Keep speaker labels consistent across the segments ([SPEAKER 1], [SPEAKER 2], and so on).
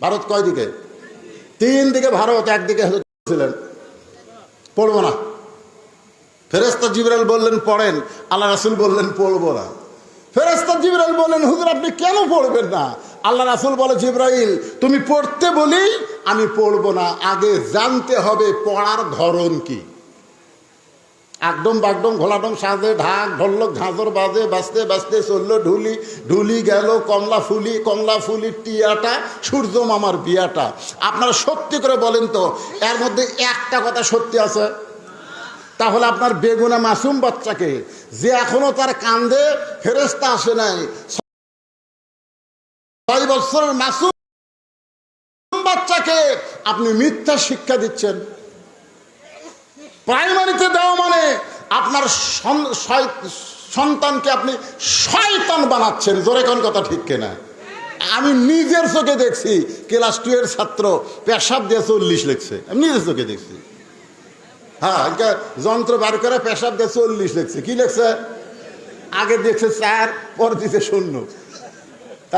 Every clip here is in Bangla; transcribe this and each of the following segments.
[SPEAKER 1] ভারত কয় দিকে? তিন দিকে ভারত একদিকে ছিলেন। পড়ব না। ফেরেস্তা জিবরাল বললেন, পড়েন। আল্লাহ রাসুল বললেন, পড়ব না। ফেরেস্তা জিবরাইল বললেন, হুজুর, আপনি কেন পড়বেন না? আল্লাহ রাসুল বলে, জিব্রাইল, তুমি পড়তে বলি, আমি পড়ব না। আগে জানতে হবে পড়ার ধরন কি। একদম বাগডম ঘোলাডম সাজে, ঢাক ঢোলক ঝাঁঝর বাজে বাঁচতে বাঁচতে চলল ঢুলি। ঢুলি গেল কমলা ফুলি, কমলা ফুলির টিয়াটা, সূর্য মামার বিয়াটা। আপনারা সত্যি করে বলেন তো, এর মধ্যে একটা কথা সত্যি আছে? তাহলে আপনার বেগুনা মাসুম বাচ্চাকে, যে এখনও তার কান্দে ফেরেস্তা আসে নাই। ছয় বছরের মাসুম বাচ্চাকে আপনি মিথ্যা শিক্ষা দিচ্ছেন। প্রাইমারিতে দেওয়া মানে আপনার সন্তানকে আপনি শয়তান বানাচ্ছেন। জোরে কোন কথা ঠিক কেনা? আমি নিজের চোখে দেখছি, ক্লাস টু এর ছাত্র পেশাব দিয়ে চল্লিশ লিখছে। আমি নিজের চোখে দেখছি। হ্যাঁ যন্ত্র বার করে পেশাব দিয়ে চল্লিশ লিখছে। কি লিখছে? আগে দেখছে চার পর দিতে শূন্য।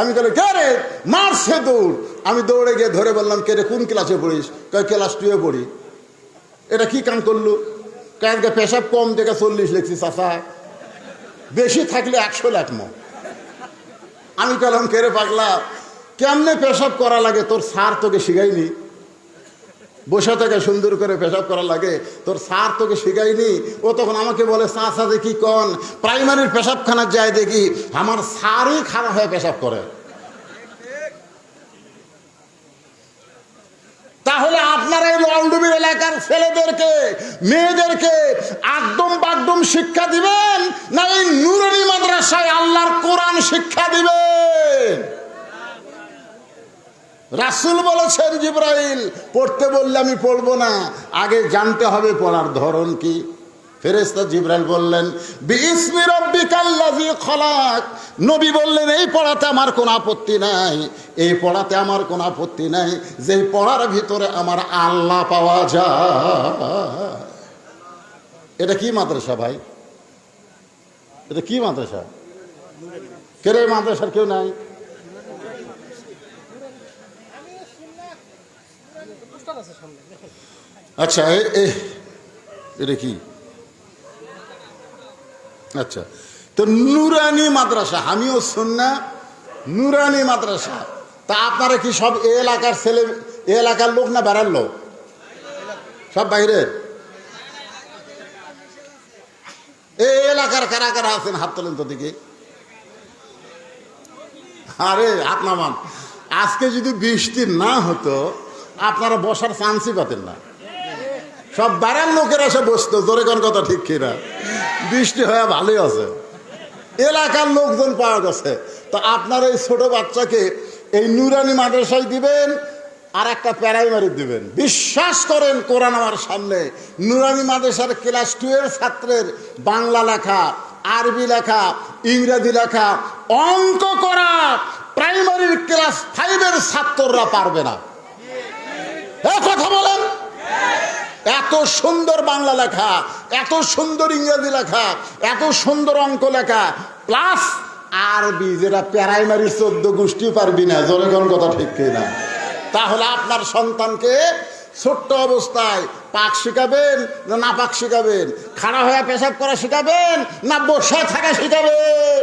[SPEAKER 1] আমি কে রে? মারছে দৌড়। আমি দৌড়ে গিয়ে ধরে বললাম, কে রে? কোন ক্লাসে পড়িস? ক্লাস টুয়ে পড়ি। এটা কি কাম করল? কাজকে পেশাব কম দেখে চল্লিশ লিখছি চাষা বেশি থাকলে একশো লেখমো আমি কলাম কেড়ে পাগলা? কেমনে পেশাব করা লাগে? তোর সার তোকে শিখাইনি বসে থেকে সুন্দর করে পেশাব করা লাগে। তোর সার তোকে শিখাইনি ও তখন আমাকে বলে চাষা দেখি কন? প্রাইমারির পেশাবখানার যায় দেখি। আমার সারই খারাপ হয়ে পেশাব করে তাহলে আপনারা এই লন্ডুবির এলাকার ছেলেদেরকে মেয়েদেরকে একদম বাকদম শিক্ষা দিবেন না এই নুরানি মাদ্রাসায় আল্লাহর কোরআন শিক্ষা দিবেন? রাসুল বলেছেন, জিব্রাইল, পড়তে বললে আমি পড়ব না। আগে জানতে হবে পড়ার ধরন কি। ফেরেস্তা জিব্রাইল বললেন খলাক। নবী বললেন, এই পড়াতে আমার কোনো আপত্তি নাই। এই পড়াতে আমার কোনো আপত্তি নাই। যে পড়ার ভিতরে আমার আল্লাহ পাওয়া যায়। এটা কি মাদ্রাসা ভাই? এটা কি মাদ্রাসা? কেরে মাদ্রাসার কেউ নাই? আচ্ছা এটা কি? আচ্ছা তো নুরানি মাদ্রাসা আমিও শুননা নুরানি মাদ্রাসা। তা আপনারা কি সব এলাকার ছেলে, এলাকার লোক না বেড়ার লোক? সব বাইরের? এই এলাকার কারা কারা আছেন? হাত তোলেন তো দিকে আরে হাত নামান আজকে যদি বৃষ্টি না হতো, আপনারা বসার চান্সই পাতেন না। সব বাড়ার লোকের এসে বসতো, জোরে কোন কথা ঠিক কিনা? বৃষ্টি হয়ে ভালোই আছে। এলাকার লোকজন পাওয়া গেছে। তো আপনার এই ছোট বাচ্চাকে এই নুরানি মাদ্রাসায় দিবেন আর একটা প্যারাইমারি দিবেন। বিশ্বাস করেন, কোরআন আমার সামনে। নুরানি মাদ্রাসার ক্লাস টু এর ছাত্রের বাংলা লেখা, আরবি লেখা, ইংরেজি লেখা, অঙ্ক করা প্রাইমারির ক্লাস ফাইভের ছাত্ররা পারবে না। কথা বলেন। এত সুন্দর বাংলা লেখা, এত সুন্দর ইংরেজি লেখা, এত সুন্দর অঙ্ক লেখা প্লাস আরবি, যেটা প্রাইমারি চোদ্দ গোষ্ঠী পারবি না। কোন কথা ঠিক না তাহলে আপনার সন্তানকে ছোট্ট অবস্থায় পাক শিখাবেন না না পাক শিখাবেন? খাড়া হয়ে পেশাব করা শিখাবেন না বসে থাকা শিখাবেন?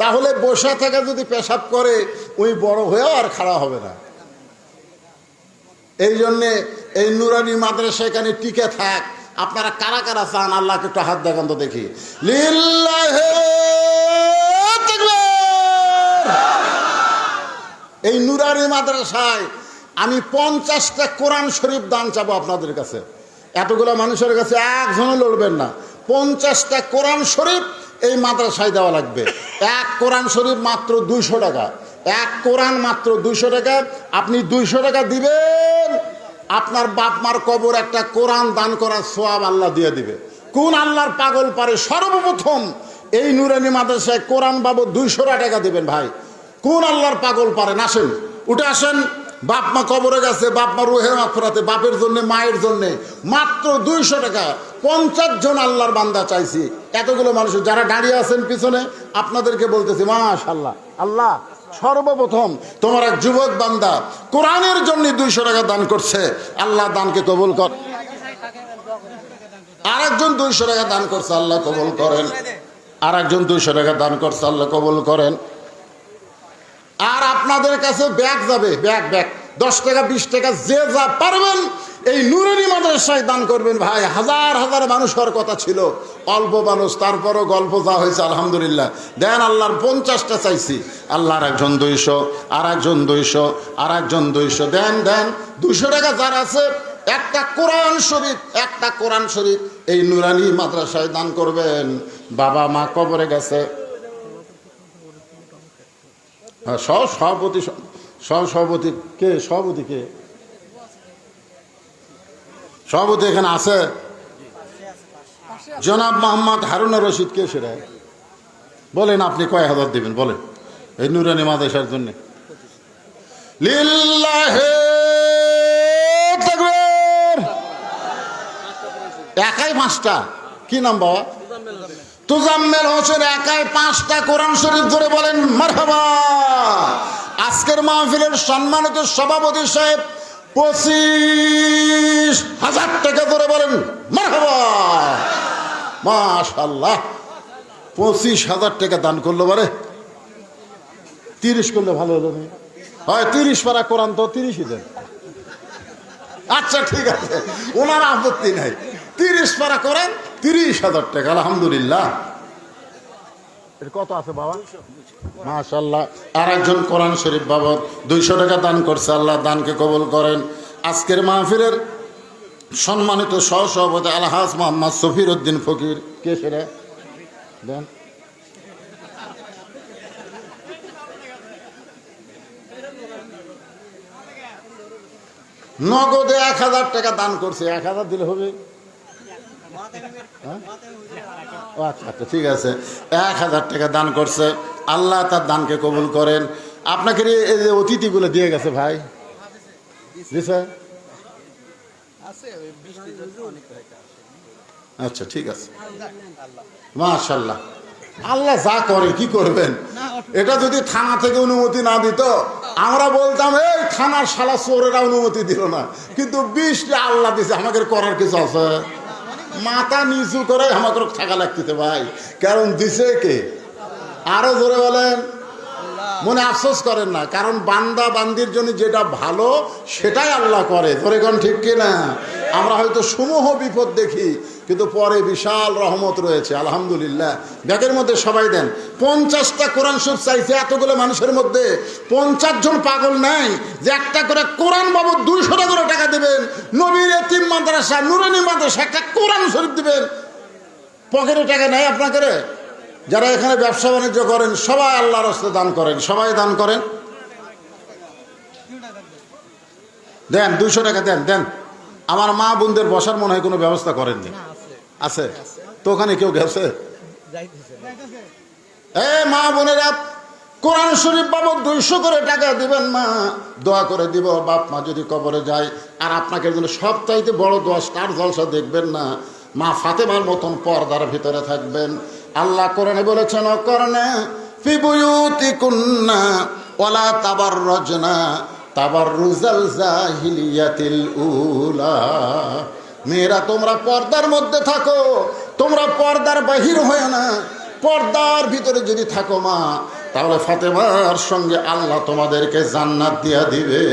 [SPEAKER 1] তাহলে বসে থাকা যদি পেশাব করে ওই বড় হয়েও আর খাড়া হবে না। এই জন্যে এই নুরানি মাদ্রাসা এখানে টিকে থাক। আপনারা কারা কারা চান? আল্লাহকে একটু হাত দেখান তো দেখি। লিল্লাহে! এই নুরানি মাদ্রাসায় আমি পঞ্চাশটা কোরআন শরীফ দান চাবো আপনাদের কাছে। এতগুলো মানুষের কাছে একজনও লড়বেন না। পঞ্চাশটা কোরআন শরীফ এই মাদ্রাসায় দেওয়া লাগবে। এক কোরআন শরীফ মাত্র দুইশো টাকা। এক কোরআন মাত্র দুইশো টাকা। আপনি দুইশো টাকা দিবেন, আপনার বাপ মার কবর একটা কোরআন দান করার সোয়াব আল্লাহ দিয়ে দিবে। কোন আল্লাহর পাগল পারে সর্বপ্রথম এই নুরানি মাদ্রাসায় কোরআন বাবদ দুইশো টাকা দিবেন ভাই। কোন আল্লাহর পাগল পারেন আসেন উঠে আসেন, বাপ মা কবরে গেছে, বাপ মা রুহে মাফরাতে বাপের জন্য, মায়ের জন্য। মাত্র দুইশো টাকা, পঞ্চাশ জন আল্লাহর বান্দা চাইছি। এতগুলো মানুষ, যারা দাঁড়িয়ে আছেন পিছনে, আপনাদেরকে বলতেছি মাশাল্লাহ আল্লাহ, সর্বপ্রথম তোমার এক যুবক বান্দা কোরআনের জন্য দুইশো টাকা দান করছে। আল্লাহ দানকে কবুল কর। আর একজন দুইশো টাকা দান করছে, আল্লাহ কবুল করেন। আর একজন দুইশো টাকা দান করছে, আল্লাহ কবুল করেন। আর আপনাদের কাছে ব্যাগ যাবে, ব্যাগ ব্যাগ। দশ টাকা, বিশ টাকা, যে যা পারবেন, এই নুরানি মাদ্রাসায় দান করবেন। ভাই, হাজার হাজার মানুষ হওয়ার কথা ছিল। অল্প মানুষ, তারপরও গল্প যা হয়েছে, আলহামদুলিল্লাহ। দেন আল্লাহর পঞ্চাশটা চাইছি। আল্লাহর একজন দুইশো, আর একজন দুইশো, আর একজন দুইশো। দেন দেন, দুইশো টাকা যার আছে, একটা কোরআন শরীফ, একটা কোরআন শরীফ এই নুরানি মাদ্রাসায় দান করবেন। বাবা মা কবরে গেছে। সভাপতি সহ সভাপতি কে? সভাপতি কে? সভাপতি এখানে আছে? জনাব মোহাম্মদ হারুনা রশিদ কে সেটা? বলেন আপনি কয় হাজার দেবেন, বলেন। এই নুরানি মাদেশার জন্য। একাই পাঁচটা। কি নাম বাবা? তুজাম্মেল হোসেন একাই পাঁচটা কোরআন শরীফ ধরে বলেন, মারহাবা! আজকের মাহফিলের সম্মানিত সভাপতি সাহেব পঁচিশ হাজার টাকা ধরে বলেন, মারহাবা! মাশাল্লাহ পঁচিশ হাজার টাকা দান করল বলে। তিরিশ করলে ভালো হলো হয় তিরিশ পারা কোরআন তো তিরিশই দেন। আচ্ছা ঠিক আছে, ওনার আপত্তি নাই। তিরিশ পারা করেন তিরিশ হাজার টাকা আলহামদুলিল্লাহ। এর কত আছে বাবা? মাশাল্লাহ আর একজন কোরআন শরীফ বাবদ দুইশো টাকা দান করছে আল্লাহ দানকে কবুল করেন। আজকের মাহফিলের সম্মানিত সহ সভাপতি আলহাজ মোহাম্মদ সফির উদ্দিন ফকির কে সেটা? দেন। নগদে এক হাজার টাকা দান করছে এক হাজার দিলে হবে? আচ্ছা আচ্ছা ঠিক আছে। এক হাজার টাকা দান করছে। আল্লাহ তার দানকে কবুল করেন। আপনাকে এই যে অতিথিগুলো দিয়ে গেছে ভাই। আচ্ছা ঠিক আছে। মাশাল্লাহ আল্লাহ যা করে, কি করবেন? এটা যদি থানা থেকে অনুমতি না দিত, আমরা বলতাম, এই থানার শালা চোরেরা অনুমতি দিল না। কিন্তু বিষটা আল্লাহ দিছে, আমাদের করার কিছু আছে। মাথা নিচু করে আমাকে থাকা লাগতেছে ভাই। কারণ দিছে কে? আরও ধরে বলেন। মনে আফসোস করেন না, কারণ বান্দা বান্দির জন্য যেটা ভালো, সেটাই আল্লাহ করে। ধরে কোন ঠিক কিনা? আমরা হয়তো সমূহ বিপদ দেখি কিন্তু পরে বিশাল রহমত রয়েছে, আলহামদুলিল্লাহ। ব্যাগের মধ্যে সবাই দেন। পঞ্চাশটা কোরআন শরীফ চাইছে এতগুলো মানুষের মধ্যে। পঞ্চাশ জন পাগল নাই যে একটা করে কোরআন বাবদ দুইশো করে টাকা দেবেন। নবীর এতিম মাদ্রাসা, নুরানি মাদ্রাসা, একটা কোরআন শরীফ দিবেন। পকেটে টাকা নেই আপনাকে যারা এখানে ব্যবসা বাণিজ্য করেন, সবাই আল্লাহর হস্তে দান করেন। সবাই দান করেন। দেন, দুইশো টাকা দেন দেন। আমার মা বোনদের বসার মনে হয় কোনো ব্যবস্থা করেননি। আছে? তো ওখানে কেউ গেছে? এ মা বোনেরা, কোরআন শরীফ বাবদ দুইশো করে টাকা দিবেন মা, দোয়া করে দিব, বাপ মা যদি কবরে যায়। আর আপনাকে জন্য চাইতে বড় দোয়া, স্টার জলসা দেখবেন না, মা ফাতেমার মতন পর্দার ভিতরে থাকবেন। আল্লাহ কোরআনে বলেছেন, অকরণে ফিবুয়ুতি কুন্না ওলা তাবার রজনা তাবার রুজাল জাহিলিয়াতিল উলা। মেয়েরা, তোমরা পর্দার মধ্যে থাকো। তোমরা পর্দার বাহির হয় না। পর্দার ভিতরে যদি থাকো মা, তাহলে ফাতেমার সঙ্গে আল্লাহ তোমাদেরকে জান্নাত দিয়া দিবে।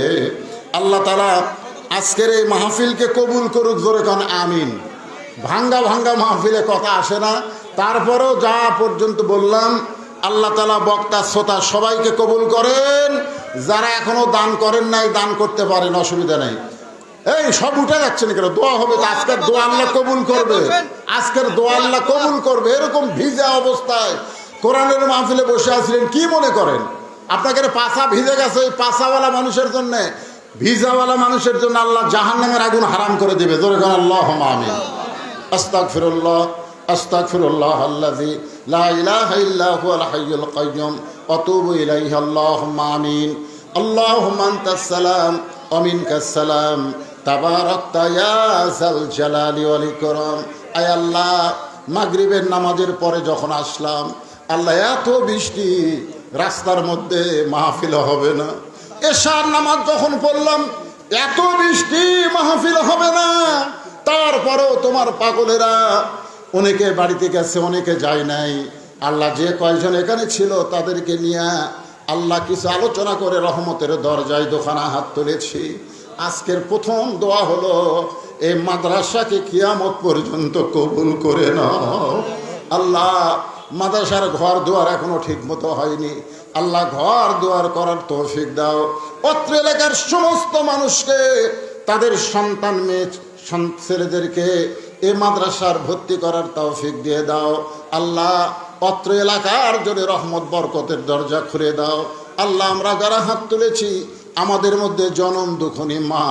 [SPEAKER 1] আল্লাহ তালা আজকের এই মাহফিলকে কবুল করুক, জোরে কান, আমিন। ভাঙ্গা ভাঙ্গা মাহফিলে কথা আসে না। তারপরেও যা পর্যন্ত বললাম, আল্লাহ তালা বক্তা, শ্রোতা সবাইকে কবুল করেন। যারা এখনও দান করেন নাই, দান করতে পারেন, অসুবিধা নেই। এই, সব উঠে যাচ্ছে না কেন দোয়া হবে, আজকের দোয়া আল্লাহ কবুল করবে। আজকের দোয়া আল্লাহ কবুল করবে। এরকম ভিজা অবস্থায় কোরআনের মাহফিলে বসে আছিলেন, কি মনে করেন? আপনাকে পাশা ভিজে গেছে ওই পাশাওয়ালা মানুষের জন্য। ভিজাওয়ালা মানুষের জন্য আল্লাহ জাহান্নামের আগুন হারাম করে দেবে। জোরে কোন আল্লাহ আমিন। আস্তাগফিরুল্লাহ আস্তাগফিরুল্লাহ আল্লাযী লা ইলাহা ইল্লা হুয়াল হাইয়ুল কাইয়্যুম আতুবু ইলাইহি, আল্লাহুম্মা আমিন। আল্লাহুম্মা আনতাস সালাম, ওয়া মিনকাস আয় আল্লাহ, মাগরিবের নামাজের পরে যখন আসলাম, আল্লাহ এত বৃষ্টি, রাস্তার মধ্যে মাহফিল হবে না। এশার নামাজ যখন পড়লাম, এত বৃষ্টি, মাহফিল হবে না। তারপরেও তোমার পাগলেরা অনেকে বাড়িতে গেছে, অনেকে যায় নাই। আল্লাহ যে কয়জন এখানে ছিল তাদেরকে নিয়ে আল্লাহ কিছু আলোচনা করে রহমতের দরজায় দোকানা হাত তুলেছি। আজকের প্রথম দোয়া হলো এই মাদ্রাসাকে কিয়ামত পর্যন্ত কবুল করে নাও। আল্লাহ, মাদ্রাসার ঘর দুয়ার এখনও ঠিক মতো হয়নি। আল্লাহ, ঘর দুয়ার করার তৌফিক দাও। অত্র এলাকার সমস্ত মানুষকে, তাদের সন্তান মেয়ে ছেলেদেরকে এ মাদ্রাসার ভর্তি করার তৌফিক দিয়ে দাও। আল্লাহ, অত্র এলাকার জন্য রহমত, বরকতের দরজা খুলে দাও। আল্লাহ, আমরা যারা হাত তুলেছি আমাদের মধ্যে জনম দুখনি মা।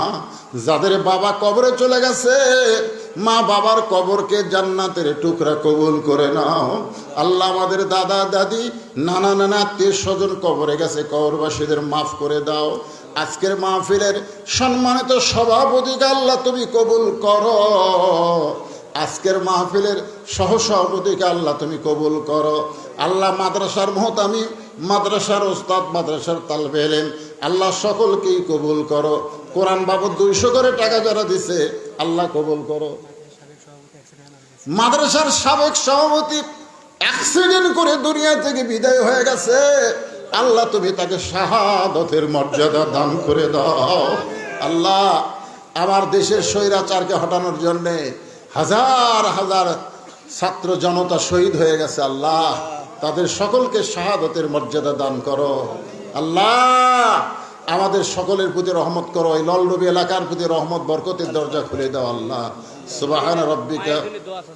[SPEAKER 1] যাদের বাবা কবরে চলে গেছে, মা বাবার কবরকে জান্নাতের টুকরা কবুল করে নাও। আল্লাহ আমাদের দাদা, দাদি, নানা নানা আত্মীয় স্বজন কবরে গেছে, কবরবাসীদের মাফ করে দাও। আজকের মাহফিলের সম্মানিত সভাপতিকে আল্লাহ তুমি কবুল করো। আজকের মাহফিলের সহ সহসভাপতিকে আল্লাহ তুমি কবুল করো। আল্লাহ মাদ্রাসার মহতামি মাদ্রাসার ওস্তাদ, মাদ্রাসার তালবে এলেন আল্লাহ সকলকেই কবুল করো। কোরআন বাবদ দুইশো করে টাকা যারা দিছে, আল্লাহ কবুল করো। মাদ্রাসার সাবেক সভাপতি অ্যাক্সিডেন্ট করে দুনিয়া থেকে বিদায় হয়ে গেছে। আল্লাহ তুমি তাকে শাহাদতের মর্যাদা দান করে দাও। আল্লাহ, আমার দেশের স্বৈরাচারকে হটানোর জন্যে হাজার হাজার ছাত্র জনতা শহীদ হয়ে গেছে, আল্লাহ। তাদের সকলকে শাহাদতের মর্যাদা দান করো। আল্লাহ, আমাদের সকলের প্রতি রহমত করো, এই ললডুবি এলাকার প্রতি রহমত, বরকতের দরজা খুলে দাও আল্লাহ। সুবাহান রব্বিকা।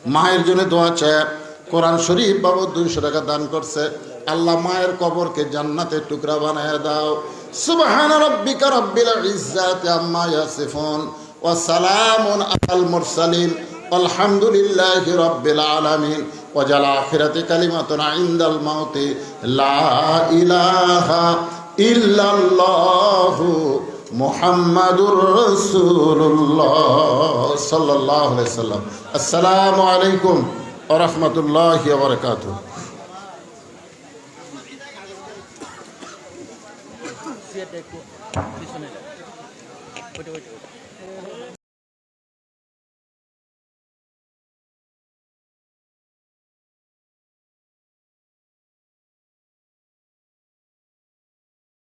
[SPEAKER 1] মায়ের জন্য দোয়া চায়। কোরআন শরীফ বাবদ দুইশো টাকা দান করছে। আল্লাহ মায়ের কবরকে জান্নাতের টুকরা বানায় দাও। সুবাহান রব্বিকা রব্বিল ইজ্জাতি আম্মা ইয়াসিফুন। ওয়া সালামুন আলাল মুরসালিন। আলহামদুলিল্লাহি রব্বিল আলামিন। ওয়া জাল আখিরাতি কালিমাতুন ইনদাল মাউতি। লা ইলাহা ইল্লাল্লাহু মুহাম্মাদুর রাসূলুল্লাহ সাল্লাল্লাহু আলাইহি সাল্লাম আসসালামু আলাইকুম ওয়া রাহমাতুল্লাহি ওয়া বারাকাতুহু।